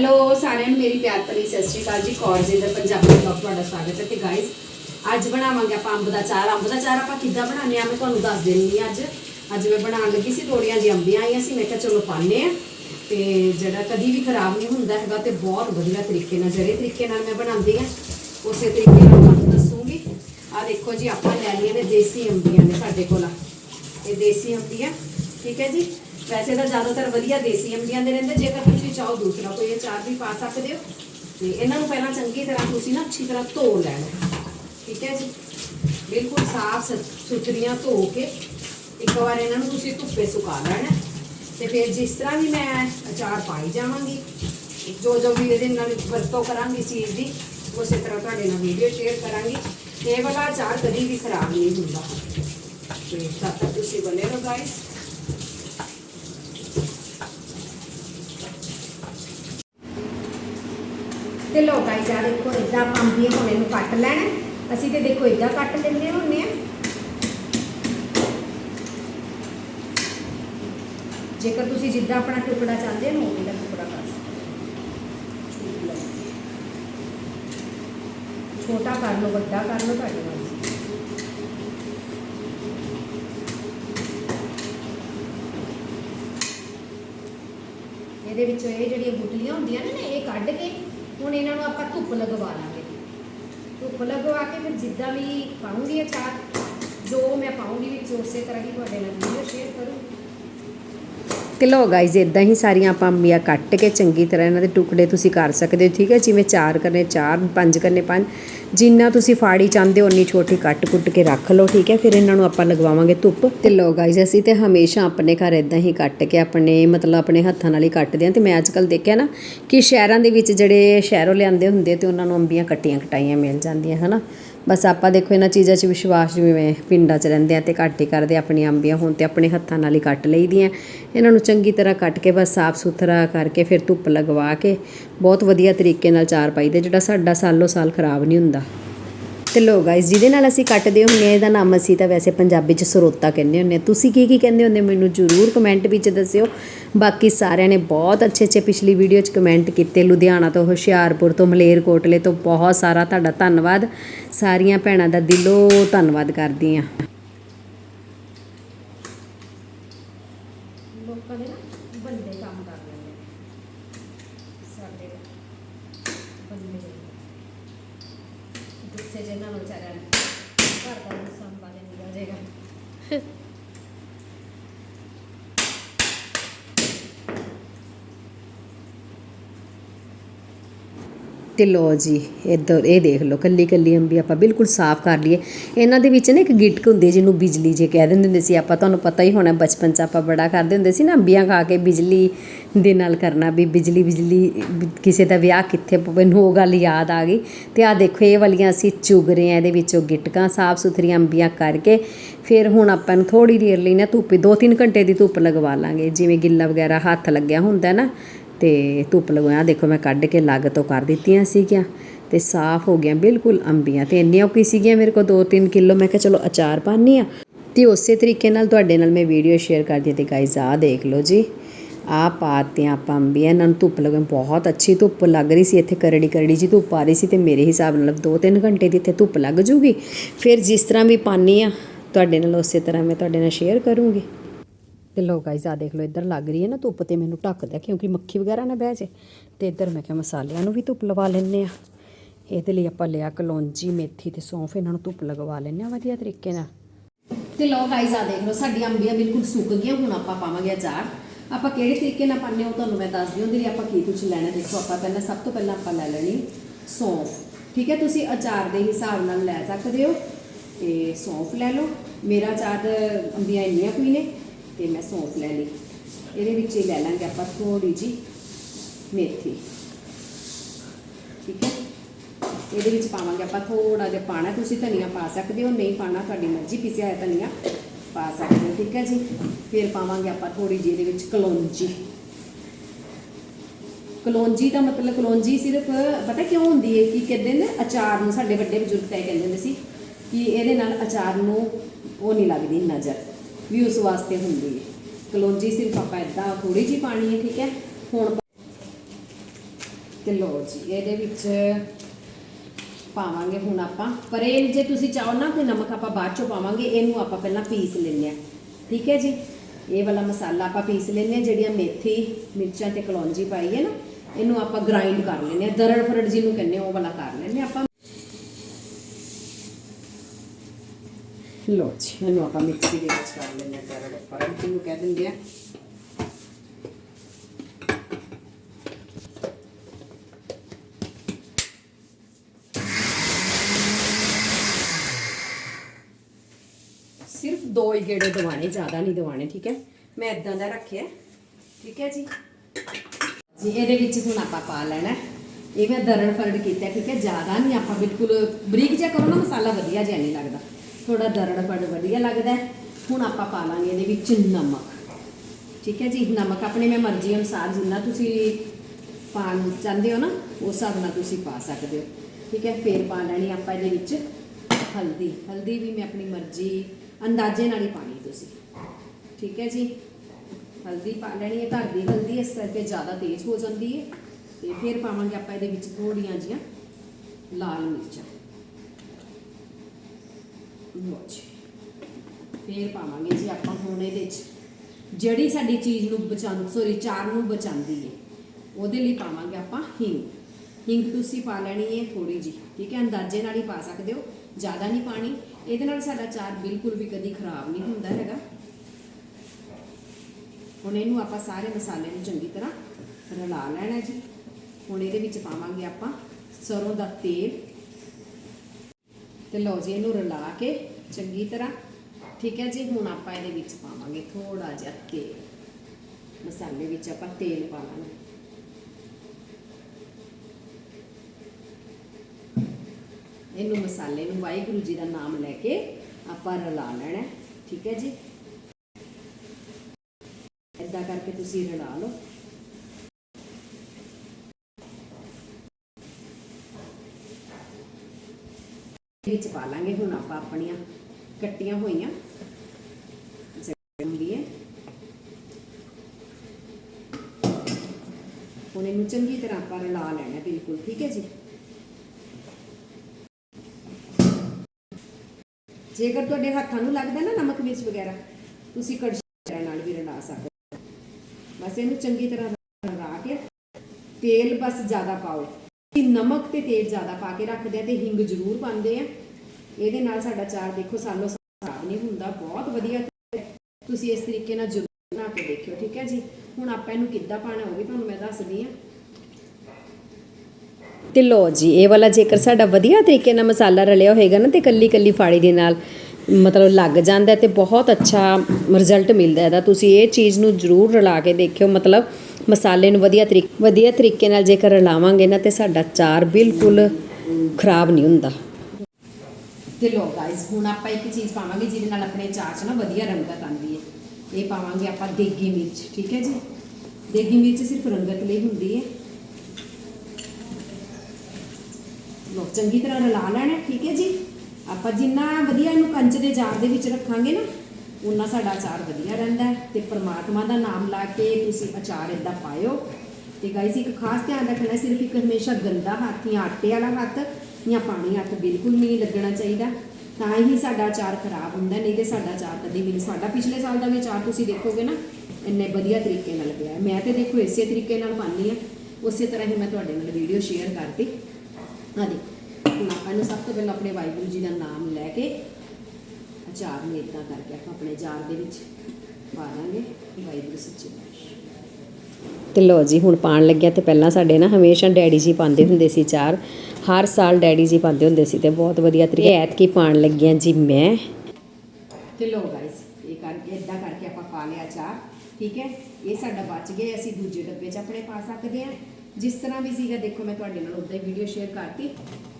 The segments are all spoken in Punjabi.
ਹੈਲੋ ਸਾਰਿਆਂ ਨੂੰ ਮੇਰੀ ਪਿਆਰ ਭਰੀ ਸਤਿ ਸ਼੍ਰੀ ਅਕਾਲ ਜੀ ਕੌਰਜ਼ੇ ਦਾ ਪੰਜਾਬੀ ਬਲੌਗ ਤੁਹਾਡਾ ਸਵਾਗਤ ਹੈ ਤੇ ਗਾਇਸ ਅੱਜ ਬਣਾਵਾਂਗੇ ਆਪਾਂ ਅੰਬ ਦਾ ਚਾਰ। ਅੰਬ ਦਾ ਚਾਰ ਆਪਾਂ ਕਿੱਦਾਂ ਬਣਾਉਂਦੇ ਆ ਮੈਂ ਤੁਹਾਨੂੰ ਦੱਸ ਦਿੰਦੀ ਅੱਜ। ਅੱਜ ਮੈਂ ਬਣਾਉਣ ਲੱਗੀ ਸੀ ਥੋੜੀਆਂ ਜਿਹੀ ਅੰਬੀਆਂ ਆਈਆਂ ਸੀ, ਮੈਂ ਕਿਹਾ ਚਲੋ ਪਾਣੇ ਆ ਤੇ ਜਿਹੜਾ ਕਦੀ ਵੀ ਖਰਾਬ ਨਹੀਂ ਹੁੰਦਾ ਹੈਗਾ ਤੇ ਬਹੁਤ ਵਧੀਆ ਤਰੀਕੇ ਨਾਲ ਜਿਹੜੇ ਤਰੀਕੇ ਨਾਲ ਮੈਂ ਬਣਾਉਂਦੀ ਆ ਉਸੇ ਤਰੀਕੇ ਨਾਲ ਤੁਹਾਨੂੰ ਦੱਸੂਗੀ। ਆ ਦੇਖੋ ਜੀ, ਆਪਾਂ ਲੈ ਲਈਆਂ ਨੇ ਦੇਸੀ ਅੰਬੀਆਂ ਨੇ ਸਾਡੇ ਕੋਲ। ਇਹ ਦੇਸੀ ਅੰਬੀਆਂ, ਠੀਕ ਹੈ ਜੀ? ਵੈਸੇ ਤਾਂ ਜ਼ਿਆਦਾਤਰ ਵਧੀਆ ਦੇਸੀ ਅੰਬੀਆਂ ਦੇ ਰਹਿੰਦੇ, ਜੇਕਰ ਤੁਸੀਂ ਚਾਹੋ ਦੂਸਰਾ, ਕੋਈ ਅਚਾਰ ਵੀ ਪਾ ਸਕਦੇ ਹੋ। ਤੇ ਇਹਨਾਂ ਨੂੰ ਪਹਿਲਾਂ ਚੰਗੀ ਤਰ੍ਹਾਂ ਤੁਸੀਂ ਨਾ ਅੱਛੀ ਤਰ੍ਹਾਂ ਧੋ ਲੈਣਾ। ਠੀਕ ਹੈ ਜੀ? ਬਿਲਕੁਲ ਸਾਫ਼ ਸੁ- ਸੁਥਰੀਆਂ ਧੋ ਕੇ ਇੱਕ ਵਾਰ ਇਹਨਾਂ ਨੂੰ ਤੁਸੀਂ ਧੁੱਪੇ ਸੁਕਾ ਲੈਣਾ। ਤੇ ਫਿਰ ਜਿਸ ਤਰ੍ਹਾਂ ਵੀ ਮੈਂ ਅਚਾਰ ਪਾਈ ਜਾਵਾਂਗੀ, ਜੋ ਜੋ ਵੀ ਇਹਦੇ ਨਾਲ ਵਰਤੋਂ ਕਰਾਂਗੀ ਚੀਜ਼ ਦੀ, ਉਸੇ ਤਰ੍ਹਾਂ ਤੁਹਾਡੇ ਨਾਲ ਵੀਡੀਓ ਸ਼ੇਅਰ ਕਰਾਂਗੀ। ਤੇ ਇਹ ਵਾਲਾ ਅਚਾਰ ਕਦੀ ਵੀ ਖਰਾਬ ਨਹੀਂ ਹੁੰਦਾ। ਤੇ ਤਦ ਤੱਕ ਤੁਸੀਂ ਬਨੇ ਰਹੋ ਗਾਇਸ ਤੇ ਲੋ ਗਾਇਸ ਆ ਦੇਖੋ ਇਦਾਂ ਪੰਪੀਆਂ ਹੁਣ ਇਹਨੂੰ ਕੱਟ ਲੈਣਾ ਅਸੀਂ ਤੇ ਦੇਖੋ ਇਦਾਂ ਕੱਟ ਲੈਂਦੇ ਹੁੰਨੇ ਆ ਜੇਕਰ ਤੁਸੀਂ ਜਿੱਦਾਂ ਆਪਣਾ ਟੁਕੜਾ ਚਾਹੁੰਦੇ ਹੋ, ਉਵੇਂ ਟੁਕੜਾ ਕਰ ਸਕਦੇ ਛੋਟਾ ਕਰ ਲਓ, ਵੱਡਾ ਕਰ ਲਓ ਤੁਹਾਡੇ ਵਾਸਤੇ ਇਹਦੇ ਵਿੱਚ ਇਹ ਜਿਹੜੀਆਂ ਗੁਟਲੀਆਂ ਹੁੰਦੀਆਂ ਨੇ ਨਾ, ਇਹ ਕੱਢ ਕੇ ਹੁਣ ਇਹਨਾਂ ਨੂੰ ਆਪਾਂ ਧੁੱਪ ਲਗਵਾ ਲਾਂਗੇ। ਧੁੱਪ ਲਗਵਾ ਕੇ ਫਿਰ ਜਿੱਦਾਂ ਵੀ ਪਾਉਂਗੀ ਅਚਾਰ, ਜੋ ਮੈਂ ਪਾਉਂਗੀ ਵਿੱਚ ਉਸੇ ਤਰ੍ਹਾਂ ਹੀ ਤੁਹਾਡੇ ਨਾਲ ਵੀਡੀਓ ਸ਼ੇਅਰ ਕਰੂੰ ਤੇ ਲੋ ਗਾਈਜ਼ ਇਦਾਂ ਹੀ ਸਾਰੀਆਂ ਆਪਾਂ ਅੰਬੀਆਂ ਕੱਟ ਕੇ ਚੰਗੀ ਤਰ੍ਹਾਂ ਇਹਨਾਂ ਦੇ ਟੁਕੜੇ ਤੁਸੀਂ ਕਰ ਸਕਦੇ ਹੋ, ਠੀਕ ਹੈ? ਜਿਵੇਂ ਚਾਰ ਕਰਨੇ ਚਾਰ, ਪੰਜ ਕਰਨੇ ਪੰਜ, ਜਿੰਨਾ ਤੁਸੀਂ ਫਾੜੀ ਚਾਹੁੰਦੇ ਹੋ ਉਨੀ ਛੋਟੀ ਕੱਟ ਕੁੱਟ ਕੇ ਰੱਖ ਲਓ, ਠੀਕ ਹੈ? ਫਿਰ ਇਹਨਾਂ ਨੂੰ ਆਪਾਂ ਲਗਵਾਵਾਂਗੇ ਧੁੱਪ। ਤੇ ਲੋ ਗਾਈਜ਼ ਅਸੀਂ ਤੇ ਹਮੇਸ਼ਾ ਆਪਣੇ ਘਰ ਇਦਾਂ ਹੀ ਕੱਟ ਕੇ ਆਪਣੇ, ਮਤਲਬ ਆਪਣੇ ਹੱਥਾਂ ਨਾਲ ਹੀ ਕੱਟਦੇ ਹਾਂ। ਤੇ ਮੈਂ ਅੱਜ ਕੱਲ ਦੇਖਿਆ ਨਾ ਕਿ ਸ਼ਹਿਰਾਂ ਦੇ ਵਿੱਚ ਜਿਹੜੇ ਸ਼ਹਿਰੋਂ ਲਿਆਂਦੇ ਹੁੰਦੇ ਤੇ ਉਹਨਾਂ ਨੂੰ ਅੰਬੀਆਂ ਕੱਟੀਆਂ ਕਟਾਈਆਂ ਮਿਲ ਜਾਂਦੀਆਂ, ਹਨਾ? ਬਸ ਆਪਾਂ ਦੇਖੋ ਇਹਨਾਂ ਚੀਜ਼ਾਂ 'ਚ ਵਿਸ਼ਵਾਸ ਜਿਵੇਂ ਪਿੰਡਾਂ 'ਚ ਰਹਿੰਦੇ ਆ ਤੇ ਘੱਟ ਹੀ ਕਰਦੇ ਆਪਣੀਆਂ ਅੰਬੀਆਂ ਹੋਣ ਤੇ ਆਪਣੇ ਹੱਥਾਂ ਨਾਲ ਹੀ ਕੱਟ ਲਈਦੀਆਂ। ਇਹਨਾਂ ਨੂੰ ਚੰਗੀ ਤਰ੍ਹਾਂ ਕੱਟ ਕੇ ਬਸ ਸਾਫ਼ ਸੁਥਰਾ ਕਰਕੇ ਫਿਰ ਧੁੱਪ ਲਗਵਾ ਕੇ ਬਹੁਤ ਵਧੀਆ ਤਰੀਕੇ ਨਾਲ ਚਾਰ ਪਾਈ ਦੇ, ਜਿਹੜਾ ਸਾਡਾ ਸਾਲੋ ਸਾਲ ਖਰਾਬ ਨਹੀਂ ਹੁੰਦਾ। ਤੇ ਲੋ ਗਾਇਸ ਜਿਹਦੇ ਨਾਲ ਅਸੀਂ ਕੱਟਦੇ ਹੁੰਨੇ ਆ, ਇਹਦਾ ਨਾਮ ਅਸੀਂ ਤਾਂ ਵੈਸੇ ਪੰਜਾਬੀ 'ਚ ਸਰੋਤਾ ਕਹਿੰਦੇ ਹੁੰਨੇ ਆ। ਤੁਸੀਂ ਕੀ ਕੀ ਕਹਿੰਦੇ ਹੁੰਦੇ? ਮੈਨੂੰ ਜਰੂਰ ਕਮੈਂਟ ਵਿੱਚ ਦੱਸਿਓ। ਬਾਕੀ ਸਾਰਿਆਂ ਨੇ ਬਹੁਤ ਅੱਛੇ ਅੱਛੇ ਪਿਛਲੀ ਵੀਡੀਓ 'ਚ ਕਮੈਂਟ ਕੀਤੇ। ਲੁਧਿਆਣਾ ਤੋਂ, ਹੁਸ਼ਿਆਰਪੁਰ ਤੋਂ, ਮਲੇਰਕੋਟਲੇ ਤੋਂ ਬਹੁਤ ਸਾਰਾ ਤੁਹਾਡਾ ਧੰਨਵਾਦ। ਸਾਰੀਆਂ ਭੈਣਾਂ ਦਾ ਦਿਲੋਂ ਧੰਨਵਾਦ ਕਰਦੀ ਆ ਲੋਕਾਂ ਦੇ ਨਾ ਬੰਦੇ ਕੰਮ ਕਰ ਲੈਂਦੇ ਨੇ ਸਾਡੇ ਬੰਦੇ ਗੁੱਸੇ ਜਿਹਨਾਂ ਨੂੰ ਵਿਚਾਰਿਆਂ ਨੂੰ ਘਰ ਦਾ ਗੁੱਸਾ ਬਾਰੇ ਨਿਕਲ ਜਾਏਗਾ ਤੇ ਲੋ ਜੀ, ਇੱਧਰ ਇਹ ਦੇਖ ਲਓ ਕੱਲੀ ਕੱਲੀ ਅੰਬੀ ਆਪਾਂ ਬਿਲਕੁਲ ਸਾਫ਼ ਕਰ ਲਈਏ। ਇਹਨਾਂ ਦੇ ਵਿੱਚ ਨਾ ਇੱਕ ਗਿਟਕ ਹੁੰਦੀ ਹੈ, ਜਿਹਨੂੰ ਬਿਜਲੀ ਜੇ ਕਹਿ ਦਿੰਦੇ ਹੁੰਦੇ ਸੀ। ਆਪਾਂ ਤੁਹਾਨੂੰ ਪਤਾ ਹੀ ਹੋਣਾ, ਬਚਪਨ 'ਚ ਆਪਾਂ ਬੜਾ ਕਰਦੇ ਹੁੰਦੇ ਸੀ ਨਾ, ਅੰਬੀਆਂ ਖਾ ਕੇ ਬਿਜਲੀ ਦੇ ਨਾਲ ਕਰਨਾ, ਵੀ ਬਿਜਲੀ ਬਿਜਲੀ ਕਿਸੇ ਦਾ ਵਿਆਹ ਕਿੱਥੇ ਪਵੇ ਉਹ ਗੱਲ ਯਾਦ ਆ ਗਈ। ਤੇ ਆ ਦੇਖੋ, ਇਹ ਵਾਲੀਆਂ ਅਸੀਂ ਚੁਗ ਰਹੇ ਆ, ਇਹਦੇ ਵਿੱਚੋਂ ਗਿਟਕਾਂ ਸਾਫ਼ ਸੁਥਰੀਆਂ ਅੰਬੀਆਂ ਕਰਕੇ। ਫਿਰ ਹੁਣ ਆਪਾਂ ਨੂੰ ਥੋੜੀ ਦੇਰ ਲਈ ਨਾ ਧੁੱਪੇ 2-3 ਘੰਟੇ ਦੀ ਧੁੱਪ ਲਗਵਾ ਲਾਂਗੇ। ਜਿਵੇਂ ਗਿੱਲਾ ਵਗੈਰਾ ਹੱਥ ਲੱਗਿਆ ਹੁੰਦਾ ਨਾ ਤੇ ਧੁੱਪ ਲਗਵਾਇਆ ਦੇਖੋ ਮੈਂ ਕੱਢ ਕੇ ਲੱਗ ਤੋਂ ਕਰ ਦਿੱਤੀਆਂ ਸੀਗੀਆਂ ਤੇ ਸਾਫ਼ ਹੋ ਗਿਆ ਬਿਲਕੁਲ ਅੰਬੀਆਂ ਤੇ ਇੰਨੀਆਂ ਕੀ ਸੀਗੀਆਂ ਮੇਰੇ ਕੋਲ 2-3 ਕਿਲੋ, ਮੈਂ ਕਿਹਾ ਚਲੋ ਅਚਾਰ ਪਾਣੀ ਆ ਤੇ ਉਸੇ ਤਰੀਕੇ ਨਾਲ ਤੁਹਾਡੇ ਨਾਲ ਮੈਂ ਵੀਡੀਓ ਸ਼ੇਅਰ ਕਰਦੀ ਤੇ ਗਾਇਜ਼ ਆ ਦੇਖ ਲਓ ਜੀ ਆ ਪਾਤੀਆਂ ਆਪਾਂ ਅੰਬੀਆਂ, ਇਹਨਾਂ ਨੂੰ ਧੁੱਪ ਲਗਾ ਬਹੁਤ ਅੱਛੀ ਧੁੱਪ ਲੱਗ ਰਹੀ ਸੀ, ਇੱਥੇ ਕਰੜੀ ਕਰੜੀ ਜੀ ਧੁੱਪ ਆ ਰਹੀ ਸੀ ਤੇ ਮੇਰੇ ਹਿਸਾਬ ਨਾਲ 2-3 ਘੰਟੇ ਦੀ ਇੱਥੇ ਧੁੱਪ ਲੱਗ ਜੂਗੀ, ਫਿਰ ਜਿਸ ਤਰ੍ਹਾਂ ਵੀ ਪਾਣੀ ਆ ਤੁਹਾਡੇ ਨਾਲ ਉਸੇ ਤਰ੍ਹਾਂ ਮੈਂ ਤੁਹਾਡੇ ਨਾਲ ਸ਼ੇਅਰ ਕਰੂੰਗੀ। ਤੇ ਲੋ ਗਾਇਸ ਆ ਦੇਖ ਲਓ, ਇੱਧਰ ਲੱਗ ਰਹੀ ਹੈ ਨਾ ਧੁੱਪ ਤੇ ਮੈਨੂੰ ਢੱਕਦਾ ਕਿਉਂਕਿ ਮੱਖੀ ਵਗੈਰਾ ਨਾ ਬਹਿ ਜੇ। ਤੇ ਇੱਧਰ ਮੈਂ ਕਿਹਾ, ਮਸਾਲਿਆਂ ਨੂੰ ਵੀ ਧੁੱਪ ਲਵਾ ਲੈਂਦੇ ਆ ਇਹਦੇ ਲਈ ਆਪਾਂ ਲਿਆ ਕਲੌਂਜੀ, ਮੇਥੀ ਤੇ ਸੌਂਫ, ਇਹਨਾਂ ਨੂੰ ਧੁੱਪ ਲਗਵਾ ਲੈਂਦੇ ਆ ਵਧੀਆ ਤਰੀਕੇ ਨਾਲ। ਤੇ ਲੋ ਗਾਈਜ਼ ਆ ਦੇਖ ਲਓ, ਸਾਡੀਆਂ ਅੰਬੀਆਂ ਬਿਲਕੁਲ ਸੁੱਕ ਗਈਆਂ, ਹੁਣ ਆਪਾਂ ਪਾਵਾਂਗੇ ਅਚਾਰ। ਆਪਾਂ ਕਿਹੜੇ ਤਰੀਕੇ ਨਾਲ ਪਾਉਂਦੇ ਹਾਂ ਉਹ ਤੁਹਾਨੂੰ ਮੈਂ ਦੱਸਦੀ ਹਾਂ ਉਹਦੇ ਲਈ ਆਪਾਂ ਕੀ ਕੁਝ ਲੈਣਾ, ਦੇਖੋ ਆਪਾਂ ਪਹਿਲਾਂ ਸਭ ਤੋਂ ਪਹਿਲਾਂ ਆਪਾਂ ਲੈ ਲੈਣੀ ਸੌਂਫ। ਠੀਕ ਹੈ, ਤੁਸੀਂ ਅਚਾਰ ਦੇ ਹਿਸਾਬ ਨਾਲ ਲੈ ਸਕਦੇ ਹੋ ਤੇ ਸੌਂਫ ਲੈ ਲਓ। ਮੇਰਾ ਅਚਾਰ ਅੰਬੀਆਂ ਇੰਨੀਆਂ ਕੋਈ ਨੇ। ਤੇ ਮੈਂ ਸੌਂਫ ਲੈ ਲਈ। ਇਹਦੇ ਵਿੱਚ ਹੀ ਲੈ ਲਾਂਗੇ ਆਪਾਂ ਥੋੜੀ ਜੀ ਮੇਥੀ। ਠੀਕ ਹੈ? ਇਹਦੇ ਵਿੱਚ ਪਾਵਾਂਗੇ ਆਪਾਂ ਥੋੜਾ ਜਿਹਾ ਪਾਣਾ। ਤੁਸੀਂ ਧਨੀਆ ਪਾ ਸਕਦੇ ਹੋ, ਨਹੀਂ ਪਾਣਾ ਤੁਹਾਡੀ ਮਰਜ਼ੀ ਪਿਸਿਆ ਹੋਇਆ ਧਨੀਆ ਪਾ ਸਕਦੇ ਹੋ। ਠੀਕ ਹੈ ਜੀ? ਫਿਰ ਪਾਵਾਂਗੇ ਆਪਾਂ ਥੋੜੀ ਜਿਹੀ ਇਹਦੇ ਵਿੱਚ ਕਲੌਂਜੀ। ਕਲੌਂਜੀ ਦਾ ਮਤਲਬ ਕਲੌਂਜੀ ਸਿਰਫ ਪਤਾ ਕਿਉਂ ਹੁੰਦੀ ਹੈ? ਕਿ ਕਹਿੰਦੇ ਨੇ? ਅਚਾਰ ਨੂੰ ਸਾਡੇ ਵੱਡੇ ਬਜ਼ੁਰਗ ਤਾਂ ਇਹ ਕਹਿੰਦੇ ਹੁੰਦੇ ਸੀ ਕਿ ਇਹਦੇ ਨਾਲ ਅਚਾਰ ਨੂੰ ਉਹ ਨਹੀਂ ਲੱਗਦੀ ਨਜ਼ਰ। ਵੀ ਉਸ ਵਾਸਤੇ ਹੁੰਦੀ ਹੈ। ਕਲੌਂਜੀ ਸਿਰਫ ਆਪਾਂ ਇਦਾਂ ਥੋੜੀ ਜਿਹੀ ਪਾਣੀ ਹੈ, ਠੀਕ ਹੈ? ਹੁਣ ਤੇ ਲੋ ਜੀ, ਇਹਦੇ ਵਿੱਚ ਪਾਵਾਂਗੇ ਹੁਣ ਆਪਾਂ। ਪਰ ਇਹ ਜੇ ਤੁਸੀਂ ਚਾਹੋ ਨਾ ਕਿ ਨਮਕ ਆਪਾਂ ਬਾਅਦ ਚੋਂ ਪਾਵਾਂਗੇ, ਇਹਨੂੰ ਆਪਾਂ ਪਹਿਲਾਂ ਪੀਸ ਲੈਂਦੇ ਆ ਠੀਕ ਹੈ ਜੀ? ਇਹ ਵਾਲਾ ਮਸਾਲਾ ਆਪਾਂ ਪੀਸ ਲੈਂਦੇ ਆ ਜਿਹੜੀਆਂ ਮੇਥੀ, ਮਿਰਚਾਂ ਤੇ ਕਲੌਂਜੀ ਪਾਈ ਹੈ ਨਾ, ਇਹਨੂੰ ਆਪਾਂ ਗ੍ਰਾਈਂਡ ਕਰ ਲੈਂਦੇ ਆ ਦਰੜ ਫਰੜ ਜਿਹਨੂੰ ਕਹਿੰਦੇ ਆ ਉਹ ਵਾਲਾ ਕਰ ਲੈਂਦੇ ਆ ਆਪਾਂ। ਲੋ ਜੀ, ਇਹਨੂੰ ਆਪਾਂ ਮਿਕਸੀ ਦੇ ਵਿੱਚ ਕਰ ਲੈਂਦੇ ਆ ਦਰੜ ਫਰੜ ਜਿਹਨੂੰ ਕਹਿ ਦਿੰਦੇ ਆ? ਸਿਰਫ ਦੋ ਹੀ ਗੇੜੇ ਦਵਾਣੇ ਜ਼ਿਆਦਾ ਨਹੀਂ ਦਵਾਣੇ ਠੀਕ ਹੈ? ਮੈਂ ਇਦਾਂ ਦਾ ਰੱਖਿਆ, ਠੀਕ ਹੈ ਜੀ? ਜੀ, ਇਹਦੇ ਵਿੱਚ ਹੁਣ ਆਪਾਂ ਪਾ ਲੈਣਾ। ਇਹ ਮੈਂ ਦਰੜ ਫਰੜ ਕੀਤਾ, ਠੀਕ ਹੈ? ਜ਼ਿਆਦਾ ਨਹੀਂ, ਆਪਾਂ ਬਿਲਕੁਲ ਬਰੀਕ ਜਿਹਾ ਕਰੋ ਨਾ, ਮਸਾਲਾ ਵਧੀਆ ਜਿਹਾ ਨਹੀਂ ਲੱਗਦਾ। ਥੋੜਾ ਦਰੜ ਬੜ ਵਧੀਆ ਲੱਗਦਾ ਹੁਣ ਆਪਾਂ ਪਾ ਲਾਂਗੇ ਇਹਦੇ ਵਿੱਚ ਨਮਕ। ਠੀਕ ਹੈ ਜੀ, ਨਮਕ ਆਪਣੇ ਮੈਂ ਮਰਜ਼ੀ ਅਨੁਸਾਰ ਜਿੰਨਾ ਤੁਸੀਂ ਪਾਣ ਚਾਹੁੰਦੇ ਹੋ ਨਾ, ਉਸ ਹਿਸਾਬ ਨਾਲ ਤੁਸੀਂ ਪਾ ਸਕਦੇ ਹੋ। ਠੀਕ ਹੈ, ਫੇਰ ਪਾ ਲੈਣੀ ਆਪਾਂ ਇਹਦੇ ਵਿੱਚ ਹਲਦੀ। ਹਲਦੀ ਵੀ ਮੈਂ ਆਪਣੀ ਮਰਜ਼ੀ ਅੰਦਾਜ਼ੇ ਨਾਲ ਹੀ ਪਾਣੀ ਤੁਸੀਂ। ਠੀਕ ਹੈ ਜੀ, ਹਲਦੀ ਪਾ ਲੈਣੀ ਹੈ, ਘਰ ਦੀ ਹਲਦੀ ਇਸ ਕਰਕੇ ਜ਼ਿਆਦਾ ਤੇਜ਼ ਹੋ ਜਾਂਦੀ ਹੈ। ਤੇ ਫਿਰ ਪਾਵਾਂਗੇ ਆਪਾਂ ਇਹਦੇ ਵਿੱਚ ਥੋੜੀਆਂ ਜੀਆਂ ਲਾਲ ਮਿਰਚਾਂ। ਲਓ ਜੀ ਫਿਰ ਪਾਵਾਂਗੇ ਜੀ ਆਪਾਂ ਹੁਣ ਇਹਦੇ ਵਿੱਚ ਜਿਹੜੀ ਸਾਡੀ ਚੀਜ਼ ਨੂੰ ਬਚਾਉਂ ਸੋਰੀ ਚਾਰ ਨੂੰ ਬਚਾਉਂਦੀ ਹੈ ਉਹਦੇ ਲਈ ਪਾਵਾਂਗੇ ਆਪਾਂ ਹਿੰਗ। ਹਿੰਗ ਤੁਸੀਂ ਪਾ ਲੈਣੀ ਹੈ ਥੋੜੀ ਜੀ ਠੀਕ ਹੈ? ਅੰਦਾਜ਼ੇ ਨਾਲ ਹੀ ਪਾ ਸਕਦੇ ਹੋ, ਜ਼ਿਆਦਾ ਨਹੀਂ ਪਾਣੀ। ਇਹਦੇ ਨਾਲ ਸਾਡਾ ਚਾਰ ਬਿਲਕੁਲ ਵੀ ਕਦੀ ਖਰਾਬ ਨਹੀਂ ਹੁੰਦਾ ਹੈਗਾ। ਹੁਣ ਇਹਨੂੰ ਆਪਾਂ ਸਾਰੇ ਮਸਾਲੇ ਨੂੰ ਚੰਗੀ ਤਰ੍ਹਾਂ ਰਲਾ ਲੈਣਾ ਜੀ। ਹੁਣ ਇਹਦੇ ਵਿੱਚ ਪਾਵਾਂਗੇ ਆਪਾਂ ਸਰੋਂ ਦਾ ਤੇਲ। ਤੇ ਲਓ ਜੀ, ਇਹਨੂੰ ਰਲਾ ਕੇ ਚੰਗੀ ਤਰ੍ਹਾਂ, ਠੀਕ ਹੈ ਜੀ, ਹੁਣ ਆਪਾਂ ਇਹਦੇ ਵਿੱਚ ਪਾਵਾਂਗੇ ਥੋੜਾ ਜਿਹਾ ਤੇਲ। ਮਸਾਲੇ ਵਿੱਚ ਆਪਾਂ ਤੇਲ ਪਾ ਲਾਂਗੇ। ਇਹਨੂੰ ਮਸਾਲੇ ਨੂੰ ਵਾਹਿਗੁਰੂ ਜੀ ਦਾ ਨਾਮ ਲੈ ਕੇ ਆਪਾਂ ਰਲਾ ਲੈਣਾ, ਠੀਕ ਹੈ ਜੀ। ਇਦਾਂ ਕਰਕੇ ਤੁਸੀਂ ਰਲਾ ਲਓ। ਵਿੱਚ ਪਾ ਲਾਂਗੇ ਹੁਣ ਆਪਾਂ ਆਪਣੀਆਂ ਕੱਟੀਆਂ ਹੋਈਆਂ। ਜੰਮੀਏ ਹੁਣ ਇਹਨੂੰ ਚੰਗੀ ਤਰ੍ਹਾਂ ਆਪਾਂ ਰਲਾ ਲੈਣਾ ਬਿਲਕੁਲ, ਠੀਕ ਹੈ ਜੀ। ਜੇਕਰ ਤੁਹਾਡੇ ਹੱਥਾਂ ਨੂੰ ਲੱਗਦਾ ਨਾ ਨਮਕ ਮਿਰਚ ਵਗੈਰਾ, ਤੁਸੀਂ ਕੜਛੀ ਨਾਲ ਵੀ ਰਲਾ ਸਕਦੇ ਹੋ। ਬਸ ਇਹਨੂੰ ਚੰਗੀ ਤਰ੍ਹਾਂ ਰਲਾ ਕੇ ਤੇਲ ਬਸ ਜ਼ਿਆਦਾ ਪਾਓ। ਕਿ ਨਮਕ ਤੇ ਤੇਲ ਜ਼ਿਆਦਾ ਪਾ ਕੇ ਰੱਖਦੇ ਆ ਤੇ ਹਿੰਗ ਜ਼ਰੂਰ ਪਾਉਂਦੇ ਆ। ਇਹਦੇ ਨਾਲ ਸਾਡਾ ਚਾਰ ਦੇਖੋ ਸਾਲੋ ਖਰਾਬ ਨਹੀਂ ਹੁੰਦਾ, ਬਹੁਤ ਵਧੀਆ ਤੁਸੀਂ ਇਸ ਤਰੀਕੇ ਨਾਲ ਜ਼ਰੂਰ ਬਣਾ ਕੇ ਦੇਖਿਓ, ਠੀਕ ਹੈ ਜੀ? ਹੁਣ ਆਪਾਂ ਇਹਨੂੰ ਕਿੱਦਾਂ ਪਾਣਾ ਉਹ ਵੀ ਤੁਹਾਨੂੰ ਮੈਂ ਦੱਸਦੀ ਆ ਤੇ ਲੋ ਜੀ, ਇਹ ਵਾਲਾ ਜੇਕਰ ਸਾਡਾ ਵਧੀਆ ਤਰੀਕੇ ਨਾਲ ਮਸਾਲਾ ਰਲਿਆ ਹੋਏਗਾ ਨਾ ਤੇ ਕੱਲੀ ਕੱਲੀ ਫਾੜੀ ਦੇ ਨਾਲ ਮਤਲਬ ਲੱਗ ਜਾਂਦਾ ਤੇ ਬਹੁਤ ਅੱਛਾ ਰਿਜ਼ਲਟ ਮਿਲਦਾ ਇਹਦਾ ਤੁਸੀਂ ਇਹ ਚੀਜ਼ ਨੂੰ ਜ਼ਰੂਰ ਰਲਾ ਕੇ ਦੇਖਿਓ, ਮਤਲਬ ਮਸਾਲੇ ਨੂੰ ਵਧੀਆ ਤਰੀਕੇ ਵਧੀਆ ਤਰੀਕੇ ਨਾਲ ਜੇਕਰ ਰਲਾਵਾਂਗੇ ਨਾ ਤੇ ਸਾਡਾ ਚਾਰ ਬਿਲਕੁਲ ਖਰਾਬ ਨਹੀਂ ਹੁੰਦਾ। ਤੇ ਲੋ ਗਾਇਸ ਹੁਣ ਆਪਾਂ ਇੱਕ ਚੀਜ਼ ਪਾਵਾਂਗੇ ਜਿਹਦੇ ਨਾਲ ਆਪਣੇ ਚਾਰ 'ਚ ਨਾ ਵਧੀਆ ਰੰਗਤ ਆਉਂਦੀ ਹੈ। ਇਹ ਪਾਵਾਂਗੇ ਆਪਾਂ ਦੇਗੀ ਮਿਰਚ, ਠੀਕ ਹੈ ਜੀ? ਦੇਗੀ ਮਿਰਚ ਸਿਰਫ ਰੰਗਤ ਲਈ ਹੁੰਦੀ ਹੈ। ਲੋ ਚੰਗੀ ਤਰ੍ਹਾਂ ਰਲਾ ਲੈਣਾ, ਠੀਕ ਹੈ ਜੀ? ਆਪਾਂ ਜਿੰਨਾ ਵਧੀਆ ਇਹਨੂੰ ਕੰਚ ਦੇ ਜਾਰ ਦੇ ਵਿੱਚ ਰੱਖਾਂਗੇ ਨਾ ਉਹਨਾਂ ਸਾਡਾ ਅਚਾਰ ਵਧੀਆ ਰਹਿੰਦਾ ਹੈ ਤੇ ਪ੍ਰਮਾਤਮਾ ਦਾ ਨਾਮ ਲਾ ਕੇ ਤੁਸੀਂ ਅਚਾਰ ਇਦਾਂ ਪਾਇਓ। ਤੇ ਗਾਇਸ ਇੱਕ ਖਾਸ ਧਿਆਨ ਰੱਖਣਾ, ਸਿਰਫ ਇੱਕ ਹਮੇਸ਼ਾ ਗੰਦਾ ਹੱਥ ਜਾਂ ਆਟੇ ਵਾਲਾ ਹੱਥ ਜਾਂ ਪਾਣੀ ਹੱਥ ਬਿਲਕੁਲ ਨਹੀਂ ਲੱਗਣਾ ਚਾਹੀਦਾ। ਤਾਂ ਹੀ ਸਾਡਾ ਅਚਾਰ ਖਰਾਬ ਹੁੰਦਾ, ਨਹੀਂ ਤੇ ਸਾਡਾ ਅਚਾਰ ਕਦੀ ਵੀ ਨਹੀਂ। ਸਾਡਾ ਪਿਛਲੇ ਸਾਲ ਦਾ ਵੀ ਅਚਾਰ ਤੁਸੀਂ ਦੇਖੋਗੇ ਨਾ, ਇੰਨੇ ਵਧੀਆ ਤਰੀਕੇ ਨਾਲ ਪਿਆ ਮੈਂ ਤੇ ਦੇਖੋ ਇਸੇ ਤਰੀਕੇ ਨਾਲ ਪਾਉਂਦੀ ਆ ਉਸੇ ਤਰ੍ਹਾਂ ਹੀ ਮੈਂ ਤੁਹਾਡੇ ਨਾਲ ਵੀਡੀਓ ਸ਼ੇਅਰ ਕਰਤੀ ਹਾਂ ਜੀ ਆਪਾਂ ਨੂੰ ਸਭ ਤੋਂ ਪਹਿਲਾਂ ਆਪਣੇ ਵਾਹਿਗੁਰੂ ਜੀ ਦਾ ਨਾਮ ਲੈ ਕੇ ਅਚਾਰ ਨੂੰ ਇਦਾਂ ਕਰਕੇ ਆਪਾਂ ਆਪਣੇ ਜਾਰ ਦੇ ਵਿੱਚ ਪਾ ਦਾਂਗੇ ਵਾਹਿਗੁਰੂ ਸੱਚੇ ਪਾਤਸ਼ਾਹ। ਤੇ ਲੋ ਜੀ ਹੁਣ ਪਾਣ ਲੱਗਿਆ ਤੇ ਪਹਿਲਾਂ ਸਾਡੇ ਨਾ ਹਮੇਸ਼ਾ ਡੈਡੀ ਜੀ ਪਾਉਂਦੇ ਹੁੰਦੇ ਸੀ ਚਾਰ। ਹਰ ਸਾਲ ਡੈਡੀ ਜੀ ਪਾਉਂਦੇ ਹੁੰਦੇ ਸੀ ਤੇ ਬਹੁਤ ਵਧੀਆ ਤਰੀਕੇ ਐਤਕੀ ਪਾਣ ਲੱਗਿਆ ਜੀ ਮੈਂ। ਤੇ ਲੋ ਗਾਇਸ ਇਹ ਕਰਕੇ ਇਦਾਂ ਕਰਕੇ ਆਪਾਂ ਪਾ ਲਿਆ ਚਾਰ ਠੀਕ ਹੈ? ਇਹ ਸਾਡਾ ਬਚ ਗਿਆ ਅਸੀਂ ਦੂਜੇ ਡੱਬੇ 'ਚ ਆਪਣੇ ਪਾ ਸਕਦੇ ਹਾਂ। ਜਿਸ ਤਰ੍ਹਾਂ ਵੀ ਸੀਗਾ, ਦੇਖੋ ਮੈਂ ਤੁਹਾਡੇ ਨਾਲ ਉਦਾਂ ਹੀ ਵੀਡੀਓ ਸ਼ੇਅਰ ਕਰਤੀ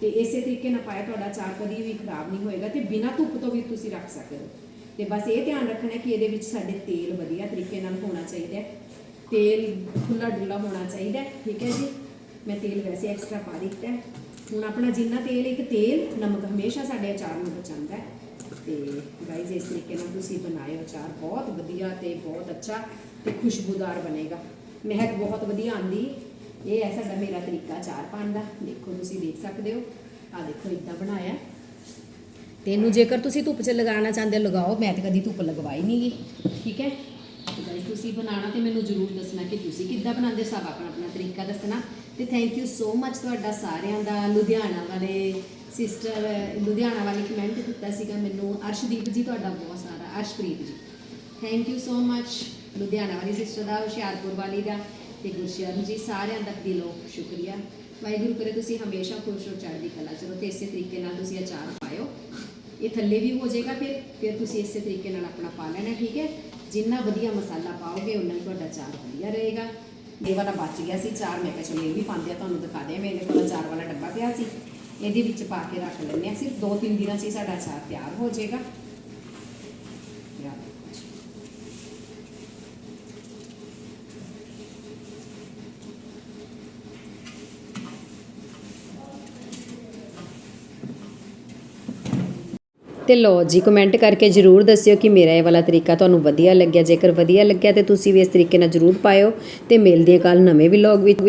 ਤੇ ਇਸੇ ਤਰੀਕੇ ਨਾਲ ਪਾਇਆ, ਤੁਹਾਡਾ ਚਾਰ ਕਦੀ ਵੀ ਖਰਾਬ ਨਹੀਂ ਹੋਏਗਾ ਤੇ ਬਿਨਾਂ ਧੁੱਪ ਤੋਂ ਵੀ ਤੁਸੀਂ ਰੱਖ ਸਕਦੇ ਹੋ। ਤੇ ਬਸ ਇਹ ਧਿਆਨ ਰੱਖਣਾ ਕਿ ਇਹਦੇ ਵਿੱਚ ਸਾਡੇ ਤੇਲ ਵਧੀਆ ਤਰੀਕੇ ਨਾਲ ਹੋਣਾ ਚਾਹੀਦਾ ਤੇਲ ਖੁੱਲਾ ਡੁੱਲਾ ਹੋਣਾ ਚਾਹੀਦਾ ਠੀਕ ਹੈ ਜੀ? ਮੈਂ ਤੇਲ ਵੈਸੇ ਐਕਸਟਰਾ ਪਾ ਦਿੱਤਾ ਹੁਣ ਆਪਣਾ ਜਿੰਨਾ ਤੇਲ, ਇੱਕ ਤੇਲ ਨਮਕ ਹਮੇਸ਼ਾ ਸਾਡੇ ਅਚਾਰ ਨੂੰ ਬਚਾਉਂਦਾ ਹੈ। ਤੇ ਗਾਈਜ਼ ਇਸ ਤਰੀਕੇ ਨਾਲ ਤੁਸੀਂ ਬਣਾਇਓ ਅਚਾਰ, ਬਹੁਤ ਵਧੀਆ ਤੇ ਬਹੁਤ ਅੱਛਾ ਤੇ ਖੁਸ਼ਬੂਦਾਰ ਬਣੇਗਾ। ਮਹਿਕ ਬਹੁਤ ਵਧੀਆ ਆਂਦੀ। ਇਹ ਹੈ ਸਾਡਾ ਮੇਰਾ ਤਰੀਕਾ ਚਾਰ ਪਾਉਣ ਦਾ। ਦੇਖੋ ਤੁਸੀਂ ਦੇਖ ਸਕਦੇ ਹੋ। ਆ ਦੇਖੋ, ਇਦਾਂ ਬਣਾਇਆ। ਤੇ ਇਹਨੂੰ ਜੇਕਰ ਤੁਸੀਂ ਧੁੱਪ 'ਚ ਲਗਾਉਣਾ ਚਾਹੁੰਦੇ ਹੋ, ਲਗਾਓ। ਮੈਂ ਤਾਂ ਕਦੀ ਧੁੱਪ ਲਗਵਾਈ ਨਹੀਂ ਗੀ ਠੀਕ ਹੈ? ਤੇ ਤੁਸੀਂ ਬਣਾਉਣਾ ਤੇ ਮੈਨੂੰ ਜ਼ਰੂਰ ਦੱਸਣਾ ਕਿ ਤੁਸੀਂ ਕਿੱਦਾਂ ਬਣਾਉਂਦੇ ਸਭ ਆਪਣਾ ਆਪਣਾ ਤਰੀਕਾ ਦੱਸਣਾ। ਤੇ ਥੈਂਕ ਯੂ ਸੋ ਮੱਚ ਤੁਹਾਡਾ ਸਾਰਿਆਂ ਦਾ। ਲੁਧਿਆਣਾ ਵਾਲੇ ਸਿਸਟਰ ਲੁਧਿਆਣਾ ਵਾਲੇ ਕਮੈਂਟ ਕੀਤਾ ਸੀਗਾ ਮੈਨੂੰ। ਅਰਸ਼ਦੀਪ ਜੀ, ਤੁਹਾਡਾ ਬਹੁਤ ਸਾਰਾ। Arshpreet ji. Thank you so much Ludhiana ਵਾਲੀ ਸਿਸਟਰ ਦਾ, ਹੁਸ਼ਿਆਰਪੁਰ ਵਾਲੀ ਦਾ। ਤੇ ਗੁਰਸ਼ਰਨ ਜੀ, ਸਾਰਿਆਂ ਦਾ ਦਿਲੋਂ ਸ਼ੁਕਰੀਆ। ਵਾਹਿਗੁਰੂ ਕਰੇ ਤੁਸੀਂ ਹਮੇਸ਼ਾ ਖੁਸ਼ ਹੋ ਚੜ੍ਹਦੀ ਕਲਾ ਚਲੋ ਤੇ ਇਸੇ ਤਰੀਕੇ ਨਾਲ ਤੁਸੀਂ ਅਚਾਰ ਪਾਇਓ। ਇਹ ਥੱਲੇ ਵੀ ਹੋ ਜਾਏਗਾ ਫਿਰ ਫਿਰ ਤੁਸੀਂ ਇਸੇ ਤਰੀਕੇ ਨਾਲ ਆਪਣਾ ਪਾ ਲੈਣਾ, ਠੀਕ ਹੈ? ਜਿੰਨਾ ਵਧੀਆ ਮਸਾਲਾ ਪਾਓਗੇ ਉਨਾ ਹੀ ਤੁਹਾਡਾ ਚਾਰ ਵਧੀਆ ਰਹੇਗਾ। ਇਹ ਵਾਲਾ ਬਚ ਗਿਆ ਸੀ, ਚਾਰ ਮੈਂ ਕਿਹਾ ਚਲੋ ਇਹ ਵੀ ਪਾਉਂਦੇ ਆ, ਤੁਹਾਨੂੰ ਦਿਖਾ ਦਿਆਂ ਮੇਰੇ ਕੋਲ ਚਾਰ ਵਾਲਾ ਡੱਬਾ ਪਿਆ ਸੀ। ਇਹਦੇ ਵਿੱਚ ਪਾ ਕੇ ਰੱਖ ਲੈਂਦੇ ਆ ਸਿਰਫ 2-3 ਦਿਨਾਂ 'ਚ ਹੀ ਸਾਡਾ ਅਚਾਰ ਤਿਆਰ ਹੋ ਜਾਏਗਾ। ਤੇ ਲਓ ਜੀ ਕਮੈਂਟ ਕਰਕੇ ਜਰੂਰ ਦੱਸਿਓ ਕਿ ਮੇਰਾ ਇਹ ਵਾਲਾ ਤਰੀਕਾ ਤੁਹਾਨੂੰ ਵਧੀਆ ਲੱਗਿਆ। ਜੇਕਰ ਵਧੀਆ ਲੱਗਿਆ ਤੇ ਤੁਸੀਂ ਵੀ ਇਸ ਤਰੀਕੇ ਨਾਲ ਜਰੂਰ ਪਾਇਓ ਤੇ ਮਿਲਦੇ ਹਾਂ ਕੱਲ ਨਵੇਂ ਵਲੌਗ ਵਿੱਚ।